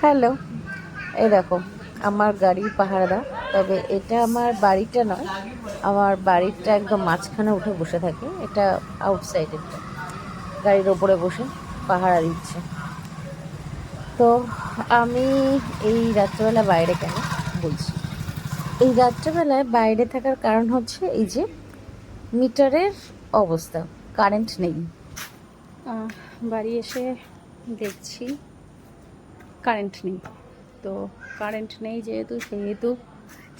Hello. এই দেখো, আমার গাড়ির পাহারাদা। তবে এটা আমার বাড়িটা নয়, আমার বাড়িটা একদম মাঝখানে উঠে বসে থাকে। এটা আউটসাইডের গাড়ির ওপরে বসে পাহারা দিচ্ছে। তো আমি এই রাত্রেবেলা বাইরে কেন? বলছি। এই রাত্রেবেলায় বাইরে থাকার কারণ হচ্ছে এই যে মিটারের অবস্থা কারেন্ট নেই। বাড়ি এসে দেখছি। কারেন্ট নেই। তো কারেন্ট নেই যেহেতু, সেহেতু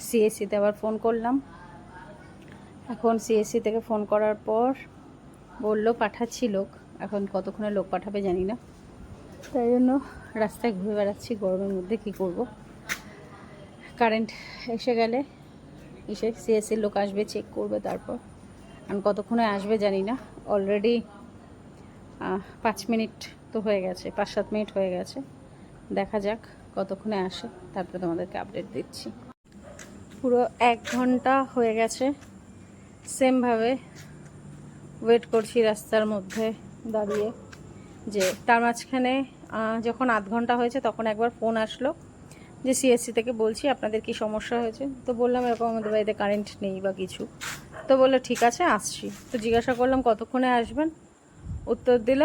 সিএসসিতে আবার ফোন করলাম। এখন সিএসসি থেকে ফোন করার পর বলল পাঠাচ্ছি লোক। এখন কতক্ষণে লোক পাঠাবে জানি না। তাই জন্য রাস্তায় ঘুরে বেড়াচ্ছি, গরমের মধ্যে কি করব? কারেন্ট এসে গেলে এসে সিএসসির লোক আসবে চেক করবে তারপর। আর কতক্ষণে আসবে জানি না। অলরেডি পাঁচ মিনিট তো হয়ে গেছে, পাঁচ সাত মিনিট হয়ে গেছে। দেখা যাক কতক্ষণে আসে। তারপরে তোমাদেরকে আপডেট দিচ্ছি। পুরো এক ঘণ্টা হয়ে গেছে। সেমভাবে ওয়েট করছি রাস্তার মধ্যে দাঁড়িয়ে যে তার মাঝখানে যখন আধ ঘণ্টা হয়েছে তখন একবার ফোন আসলো যে সিএসসি থেকে বলছি, আপনাদের কি সমস্যা হয়েছে? তো বললাম, এরকম আমাদের বাড়িতে কারেন্ট নেই বা কিছু। তো বলল, ঠিক আছে, আসছি। তো জিজ্ঞাসা করলাম, কতক্ষণে আসবেন? উত্তর দিল,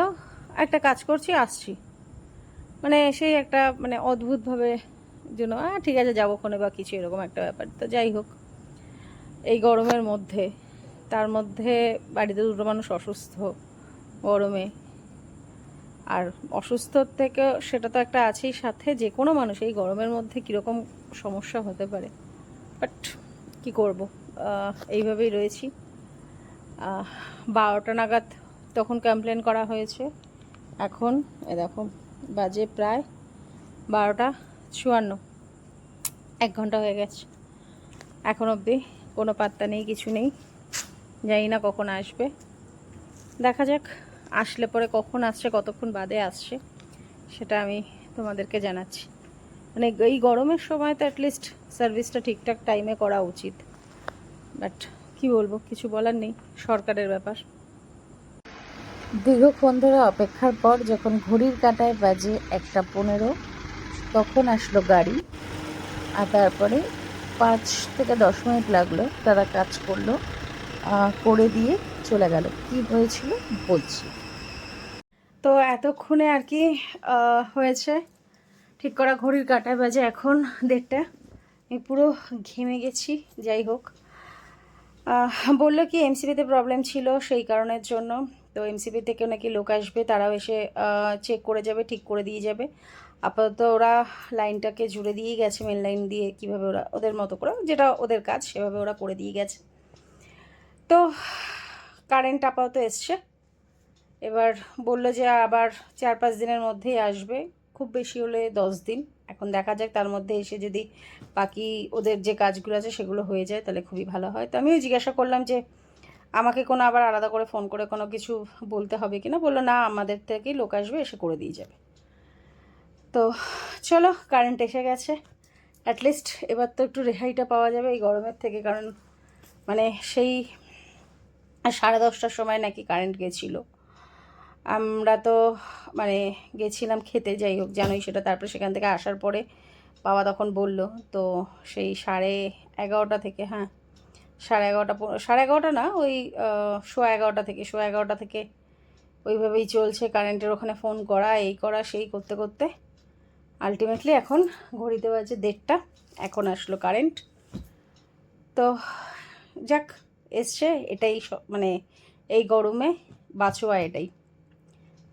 একটা কাজ করছি, আসছি। মানে সেই একটা মানে অদ্ভুতভাবে যেন, আহ, ঠিক আছে, যাব ক্ষণে বা কিছু, এরকম একটা ব্যাপার। তো যাই হোক, এই গরমের মধ্যে, তার মধ্যে বাড়িতে দুটো মানুষ অসুস্থ, গরমে। আর অসুস্থ থেকে সেটা তো একটা আছেই সাথে, যে কোনো মানুষ এই গরমের মধ্যে কীরকম সমস্যা হতে পারে। বাট কি করব? এইভাবেই রয়েছি। বারোটা নাগাদ তখন কমপ্লেন করা হয়েছে। এখন, এ দেখো বাজে প্রায় বারোটা চুয়ান্ন। এক ঘণ্টা হয়ে গেছে। এখন অবধি কোনো পাত্তা নেই, কিছু নেই। জানি না কখন আসবে। দেখা যাক, আসলে পরে কখন আসছে, কতক্ষণ বাদে আসছে, সেটা আমি তোমাদেরকে জানাচ্ছি। মানে এই গরমের সময় তো অ্যাটলিস্ট সার্ভিসটা ঠিকঠাক টাইমে করা উচিত। বাট কি বলব, কিছু বলার নেই, সরকারের ব্যাপার। দীর্ঘক্ষণ ধরে অপেক্ষার পর যখন ঘড়ির কাঁটায় বাজে একটা পনেরো, তখন আসলো গাড়ি আর তারপরে পাঁচ থেকে দশ মিনিট লাগল। তারা কাজ করল করে দিয়ে চলে গেল। কি হয়েছিল বলছি। তো এতক্ষণে আর কি হয়েছে। ঠিক করা ঘড়ির কাঁটায় বাজে এখন দেড়টা। আমি পুরো ঘেমে গেছি, যাই হোক। বলল কি এমসিপিতে প্রবলেম ছিল সেই কারণের জন্য। তো এমসিপি থেকে নাকি লোক আসবে, তারাও এসে চেক করে যাবে, ঠিক করে দিয়ে যাবে। আপাতত ওরা লাইনটাকে জুড়ে দিয়ে গেছে মেন লাইন দিয়ে কীভাবে ওরা, ওদের মতো করে, যেটা ওদের কাজ, সেভাবে ওরা করে দিয়ে গেছে। তো কারেন্ট আপাতত এসছে। এবার বলল যে আবার চার পাঁচ দিনের মধ্যেই আসবে, খুব বেশি হলে দশ দিন। এখন দেখা যাক, তার মধ্যে এসে যদি বাকি ওদের যে কাজগুলো আছে, সেগুলো হয়ে যায়, তাহলে খুবই ভালো হয়। তো আমিও জিজ্ঞাসা করলাম যে আমাকে কোনো আবার আলাদা করে ফোন করে কোনো কিছু বলতে হবে কি না? বলল, না, আমাদের থেকেই লোক আসবে, এসে করে দিয়ে যাবে। তো চলো কারেন্ট এসে গেছে। অ্যাটলিস্ট এবার তো একটু রেহাইটা পাওয়া যাবে এই গরমের থেকে, কারণ মানে সেই সাড়ে দশটার সময় নাকি কারেন্ট গেছিল। আমরা তো মানে গেছিলাম খেতে, যাই হোক, জানোই সেটা। তারপরে সেখান থেকে আসার পরে বাবা তখন বলল, তো সেই সাড়ে এগারোটা থেকে হ্যাঁ সাড়ে এগারোটা সাড়ে এগারোটা না, ওই সোয়া এগারোটা থেকে, সোয়া এগারোটা থেকে। ওইভাবেই চলছে কারেন্টের ওখানে ফোন করা, এই করা, সেই করতে করতে। আলটিমেটলি এখন ঘড়িতে বাজে দেড়টা, এখন আসলো কারেন্ট। তো, যাক, এসছে, এটাই মানে এই গরমে বাঁচোয়া এটাই।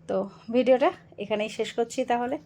তো, ভিডিওটা এখানেই শেষ করছি তাহলে।